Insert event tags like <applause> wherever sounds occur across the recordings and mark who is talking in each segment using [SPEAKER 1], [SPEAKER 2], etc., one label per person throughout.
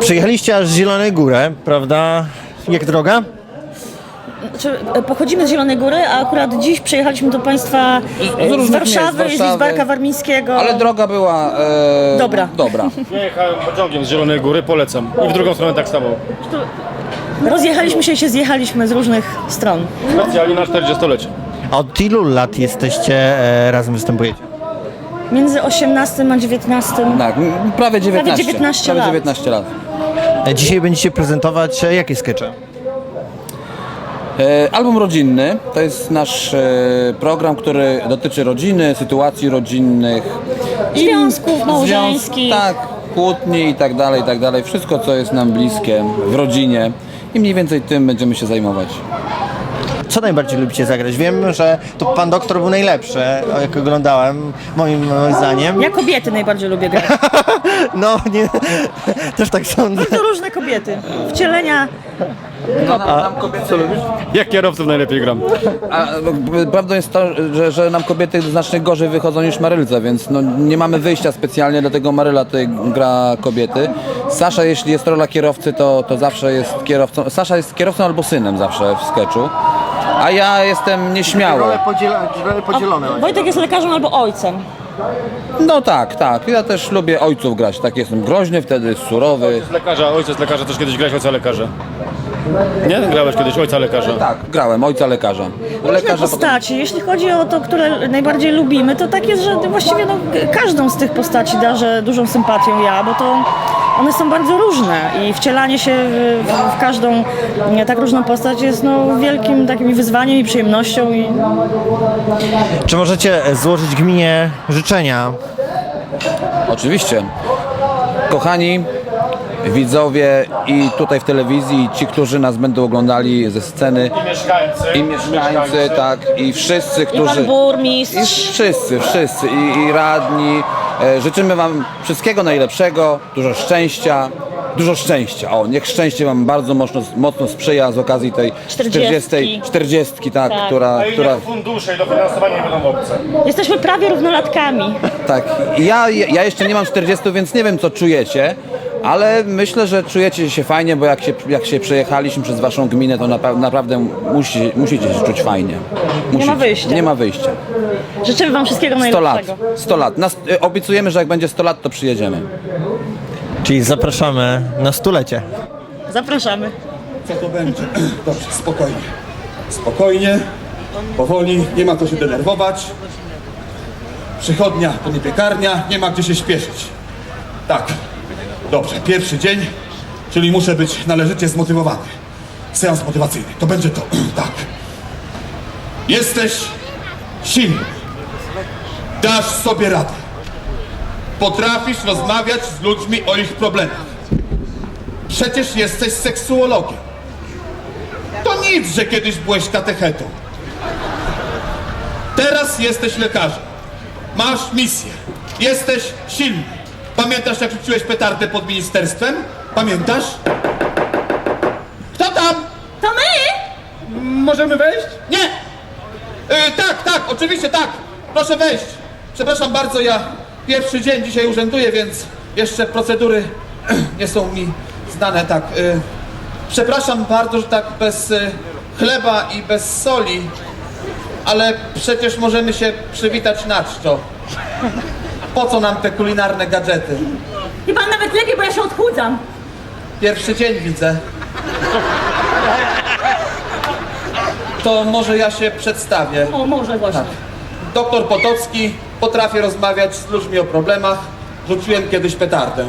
[SPEAKER 1] Przyjechaliście aż z Zielonej Górę, prawda? Jak droga?
[SPEAKER 2] Znaczy, e, pochodzimy z Zielonej Góry, a akurat dziś przyjechaliśmy do Państwa e,
[SPEAKER 3] z
[SPEAKER 2] z,
[SPEAKER 3] różnych
[SPEAKER 2] Warszawy, z
[SPEAKER 3] Warszawy.
[SPEAKER 2] Lidzbarka Warmińskiego.
[SPEAKER 3] Ale droga była e,
[SPEAKER 2] Dobra.
[SPEAKER 3] dobra.
[SPEAKER 4] Ja jechałem pociągiem z Zielonej Góry, polecam. I w drugą stronę tak samo.
[SPEAKER 2] Rozjechaliśmy się i się zjechaliśmy z różnych stron.
[SPEAKER 4] Specjalnie na 40-lecie.
[SPEAKER 1] A Od ilu lat jesteście e, razem występujecie?
[SPEAKER 2] Między 18 a 19.
[SPEAKER 3] Tak, prawie 19.
[SPEAKER 2] 19
[SPEAKER 3] prawie
[SPEAKER 2] lat.
[SPEAKER 3] 19 lat.
[SPEAKER 1] E, Dzisiaj będziecie prezentować e, jakie skecze?
[SPEAKER 3] E, album rodzinny to jest nasz e, program, który dotyczy rodziny, sytuacji rodzinnych. i
[SPEAKER 2] Związków małżeńskich.
[SPEAKER 3] związ- Tak, kłótni i tak dalej, i tak dalej. Wszystko, co jest nam bliskie w rodzinie. I mniej więcej tym będziemy się zajmować.
[SPEAKER 1] Co najbardziej lubicie zagrać? Wiem, że to pan doktor był najlepszy, o, jak oglądałem, moim, moim zdaniem.
[SPEAKER 2] Ja kobiety najbardziej lubię grać. <laughs>
[SPEAKER 1] No, nie, <laughs> też tak sądzę.
[SPEAKER 2] To różne kobiety. Wcielenia.
[SPEAKER 3] No, nam, nam kobiety,
[SPEAKER 4] Jak kierowców najlepiej gram.
[SPEAKER 3] a, b- prawdą jest to, że, że nam kobiety znacznie gorzej wychodzą niż Marylce, więc no, nie mamy wyjścia specjalnie, dlatego Maryla tutaj gra kobiety. Sasza, jeśli jest rola kierowcy, to, to zawsze jest kierowcą. Sasza jest kierowcą albo synem zawsze w sketchu. A ja jestem nieśmiały.
[SPEAKER 1] podzielone.
[SPEAKER 2] Wojtek jest lekarzem albo ojcem.
[SPEAKER 3] No tak, tak. Ja też lubię ojców grać. Tak jestem groźny, wtedy surowy.
[SPEAKER 4] Z lekarza, ojciec lekarza, też kiedyś grałeś ojca lekarza. Nie? Grałeś kiedyś ojca lekarza.
[SPEAKER 3] Tak, grałem ojca lekarza.
[SPEAKER 2] Różne
[SPEAKER 3] Lekarza potem-
[SPEAKER 2] postaci. Jeśli chodzi o to, które najbardziej lubimy, to tak jest, że właściwie no, każdą z tych postaci darzę dużą sympatią ja, bo to one są bardzo różne i wcielanie się w, w, każdą nie, tak różną postać jest no, wielkim takim wyzwaniem i przyjemnością. I...
[SPEAKER 1] Czy możecie e, złożyć gminie życzenia?
[SPEAKER 3] Oczywiście. Kochani widzowie i tutaj w telewizji, i ci, którzy nas będą oglądali ze sceny,
[SPEAKER 4] Mieszkańcy.
[SPEAKER 3] i mieszkańcy, tak, i wszyscy,
[SPEAKER 2] I
[SPEAKER 3] którzy...
[SPEAKER 2] pan burmistrz.
[SPEAKER 3] I wszyscy, wszyscy, i, i radni. E, życzymy Wam wszystkiego najlepszego, dużo szczęścia, dużo szczęścia. O, niech szczęście Wam bardzo mocno, mocno sprzyja z okazji tej
[SPEAKER 2] 40.
[SPEAKER 3] 40, 40 tak,
[SPEAKER 2] Tak.
[SPEAKER 3] która,
[SPEAKER 4] A i
[SPEAKER 3] która,
[SPEAKER 4] fundusze i dofinansowanie nie będą obce.
[SPEAKER 2] Jesteśmy prawie równolatkami.
[SPEAKER 3] tak. Ja, ja jeszcze nie mam 40, więc nie wiem, co czujecie. Ale myślę, że czujecie się fajnie, bo jak się, jak się przejechaliśmy przez waszą gminę, to napa- naprawdę musi, musicie się czuć fajnie. Musicie.
[SPEAKER 2] wyjścia.
[SPEAKER 3] Nie ma wyjścia.
[SPEAKER 2] Życzymy Wam wszystkiego
[SPEAKER 3] 100 lat.
[SPEAKER 2] najlepszego.
[SPEAKER 3] 100 lat. Nas, y, obiecujemy, że jak będzie 100 lat, to przyjedziemy.
[SPEAKER 1] Czyli zapraszamy na stulecie.
[SPEAKER 2] Zapraszamy.
[SPEAKER 5] Co to będzie? <clears throat> Dobrze, spokojnie. Spokojnie, powoli, nie ma co się denerwować. Przychodnia to nie piekarnia, nie ma gdzie się śpieszyć. Tak, dobrze, pierwszy dzień, czyli muszę być należycie zmotywowany. Seans motywacyjny, to będzie to, <clears throat> tak. Jesteś silny. Dasz sobie radę. Potrafisz rozmawiać z ludźmi o ich problemach. Przecież jesteś seksuologiem. To nic, że kiedyś byłeś katechetą. Teraz jesteś lekarzem. Masz misję. Jesteś silny. Pamiętasz, jak rzuciłeś petardę pod ministerstwem? Pamiętasz? Kto tam?
[SPEAKER 2] To my!
[SPEAKER 4] Możemy wejść?
[SPEAKER 5] Nie! Y, tak, tak, oczywiście tak. Proszę wejść. Przepraszam bardzo, ja pierwszy dzień dzisiaj urzęduję, więc jeszcze procedury <clears throat> nie są mi znane tak. Y, przepraszam bardzo, że tak bez y, chleba i bez soli, ale przecież możemy się przywitać na czczo. Po co nam te kulinarne gadżety?
[SPEAKER 2] I pan nawet lepiej, bo ja się odchudzam.
[SPEAKER 5] Pierwszy dzień widzę. To może ja się przedstawię.
[SPEAKER 2] O, może właśnie.
[SPEAKER 5] Tak. Doktor Potocki, potrafię rozmawiać z ludźmi o problemach. Rzuciłem kiedyś petardę.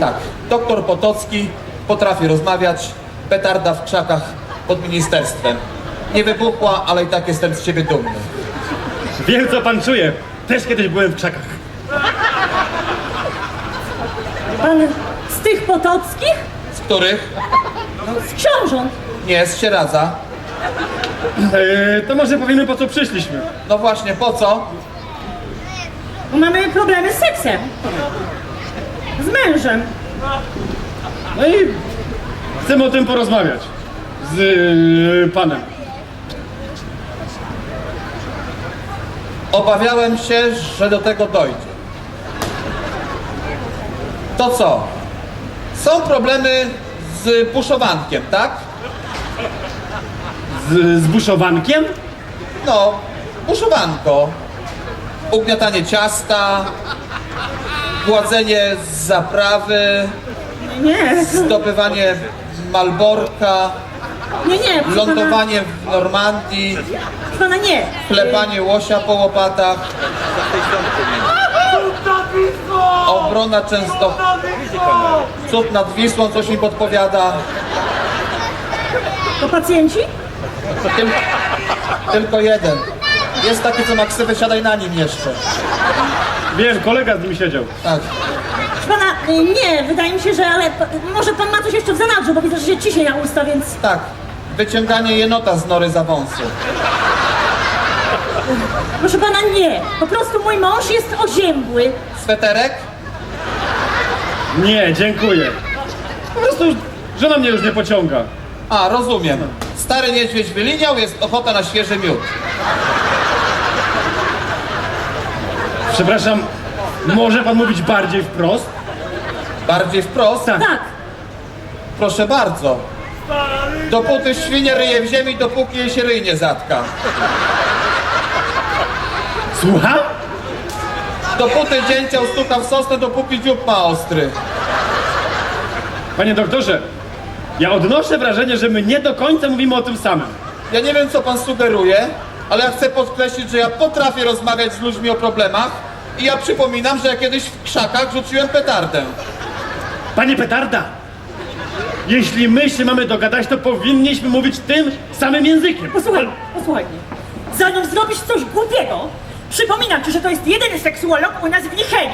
[SPEAKER 5] Tak. Doktor Potocki, potrafię rozmawiać. Petarda w krzakach pod ministerstwem. Nie wybuchła, ale i tak jestem z ciebie dumny.
[SPEAKER 4] Wiem co pan czuje. Też kiedyś byłem w krzakach.
[SPEAKER 2] Pan z tych potockich?
[SPEAKER 5] Z których?
[SPEAKER 2] Z książąt.
[SPEAKER 5] Nie, z Sieradza.
[SPEAKER 4] Eee, to może powiemy po co przyszliśmy.
[SPEAKER 5] No właśnie, po co?
[SPEAKER 2] Bo mamy problemy z seksem. Z mężem.
[SPEAKER 4] No i chcemy o tym porozmawiać. Z yy, panem.
[SPEAKER 5] Obawiałem się, że do tego dojdzie. To co? Są problemy z buszowankiem, tak?
[SPEAKER 4] Z, z buszowankiem?
[SPEAKER 5] No, buszowanko. Ugniatanie ciasta, gładzenie z zaprawy,
[SPEAKER 2] Nie,
[SPEAKER 5] zdobywanie malborka,
[SPEAKER 2] nie, nie, proszę
[SPEAKER 5] lądowanie w Normandii,
[SPEAKER 2] Pana, pana nie.
[SPEAKER 5] klepanie łosia po łopatach, obrona często... Cud nad Wisłą, coś mi podpowiada.
[SPEAKER 2] To pacjenci?
[SPEAKER 5] Tyl, tylko jeden. Jest taki, co ma ksywę, siadaj na nim jeszcze.
[SPEAKER 4] Wiem, kolega z nim siedział.
[SPEAKER 5] Tak.
[SPEAKER 2] Proszę Pana, y, nie, wydaje mi się, że ale p- może pan ma coś jeszcze w zanadrzu, bo widzę, że się ciśnie na usta, więc
[SPEAKER 5] Tak. Wyciąganie jenota z nory za wąsy.
[SPEAKER 2] proszę pana nie. Po prostu mój mąż jest oziębły.
[SPEAKER 5] Sweterek?
[SPEAKER 4] Nie, dziękuję. Po prostu żona mnie już nie pociąga.
[SPEAKER 5] A, rozumiem. Stary niedźwiedź wyliniał, jest ochota na świeży miód.
[SPEAKER 4] Przepraszam, może pan mówić bardziej wprost?
[SPEAKER 5] Bardziej wprost?
[SPEAKER 4] Tak.
[SPEAKER 2] Tak.
[SPEAKER 5] Proszę bardzo. Dopóty świnie ryje w ziemi, dopóki jej się ryj nie zatka.
[SPEAKER 4] Słucham?
[SPEAKER 5] Dopóty dzięcioł stuka w sosnę, dopóki dziób ma ostry.
[SPEAKER 4] Panie doktorze, ja odnoszę wrażenie, że my nie do końca mówimy o tym samym.
[SPEAKER 5] Ja nie wiem, co pan sugeruje, ale ja chcę podkreślić, że ja potrafię rozmawiać z ludźmi o problemach i ja przypominam, że ja kiedyś w krzakach rzuciłem petardę.
[SPEAKER 4] Panie Petarda, jeśli my się mamy dogadać, to powinniśmy mówić tym samym językiem.
[SPEAKER 2] Posłuchaj, posłuchaj mnie. Zanim zrobisz coś głupiego, przypominam ci, że to jest jedyny seksuolog u nas w Nichei.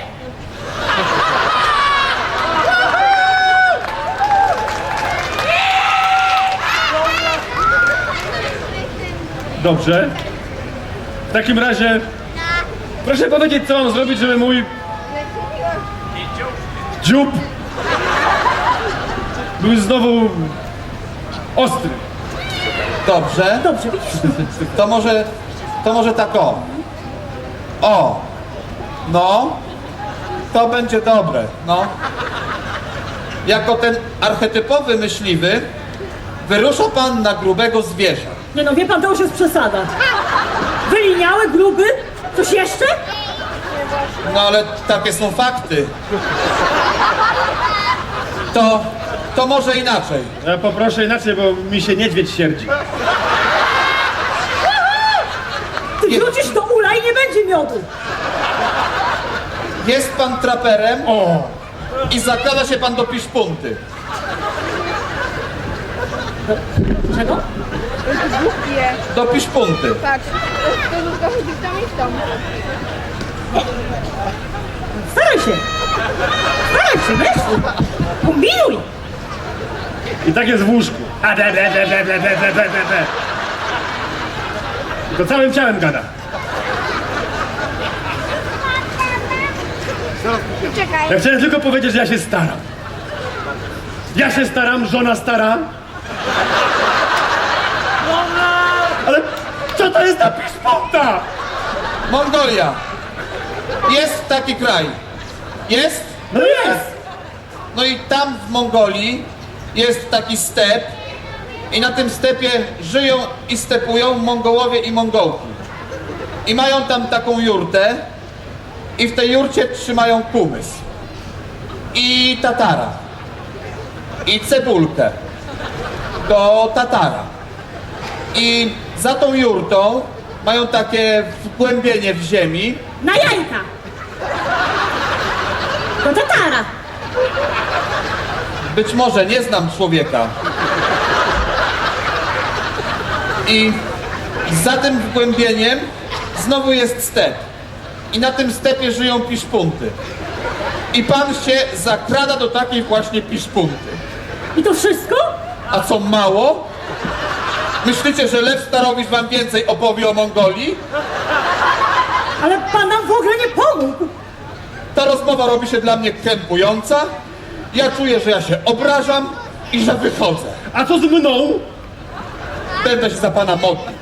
[SPEAKER 4] Dobrze. W takim razie, proszę powiedzieć, co mam zrobić, żeby mój dziób był znowu ostry.
[SPEAKER 5] Dobrze?
[SPEAKER 2] Dobrze, widzisz?
[SPEAKER 5] To może, to może tak o. O. No. To będzie dobre, no. Jako ten archetypowy myśliwy wyrusza pan na grubego zwierza.
[SPEAKER 2] Nie no, wie pan, to już jest przesada. Wyliniały, gruby? Coś jeszcze?
[SPEAKER 5] No ale takie są fakty. To, to może inaczej.
[SPEAKER 4] Ja poproszę inaczej, bo mi się niedźwiedź sierdzi.
[SPEAKER 2] Ty
[SPEAKER 5] Nie.
[SPEAKER 2] wrócisz do ula i nie będzie miodu.
[SPEAKER 5] Jest pan traperem
[SPEAKER 4] O!
[SPEAKER 5] i zaklada się pan do piszpunty.
[SPEAKER 2] Czego?
[SPEAKER 6] Głupie.
[SPEAKER 5] Do piszpunty.
[SPEAKER 6] Patrz, to chodzi w tam i w tam.
[SPEAKER 2] Staraj się. Staraj się, wiesz? Kombinuj.
[SPEAKER 4] I tak jest w łóżku. A, de, de, de, de, de, de, de, de, de. Tylko całym ciałem gada.
[SPEAKER 6] Czekaj.
[SPEAKER 4] Ja chciałem tylko powiedzieć, że ja się staram. Ja się staram, żona stara. Ale co to jest ta piszpunta?
[SPEAKER 5] Mongolia. Jest taki kraj. Jest?
[SPEAKER 4] No jest!
[SPEAKER 5] No i tam w Mongolii jest taki step i na tym stepie żyją i stepują Mongołowie i Mongołki. I mają tam taką jurtę i w tej jurcie trzymają kumys. I tatara. I cebulkę. Do tatara. I za tą jurtą mają takie wgłębienie w ziemi
[SPEAKER 2] Na jajka. Do tatara.
[SPEAKER 5] Być może nie znam człowieka. I za tym wgłębieniem znowu jest step. I na tym stepie żyją piszpunty. I pan się zakrada do takiej właśnie piszpunty.
[SPEAKER 2] I to wszystko?
[SPEAKER 5] A co mało? Myślicie, że Lew Starowicz wam więcej opowie o Mongolii?
[SPEAKER 2] Ale pan nam w ogóle nie pomógł.
[SPEAKER 5] Ta rozmowa robi się dla mnie krępująca. Ja czuję, że ja się obrażam i że wychodzę.
[SPEAKER 4] A co z mną?
[SPEAKER 5] Będę się za pana modlił.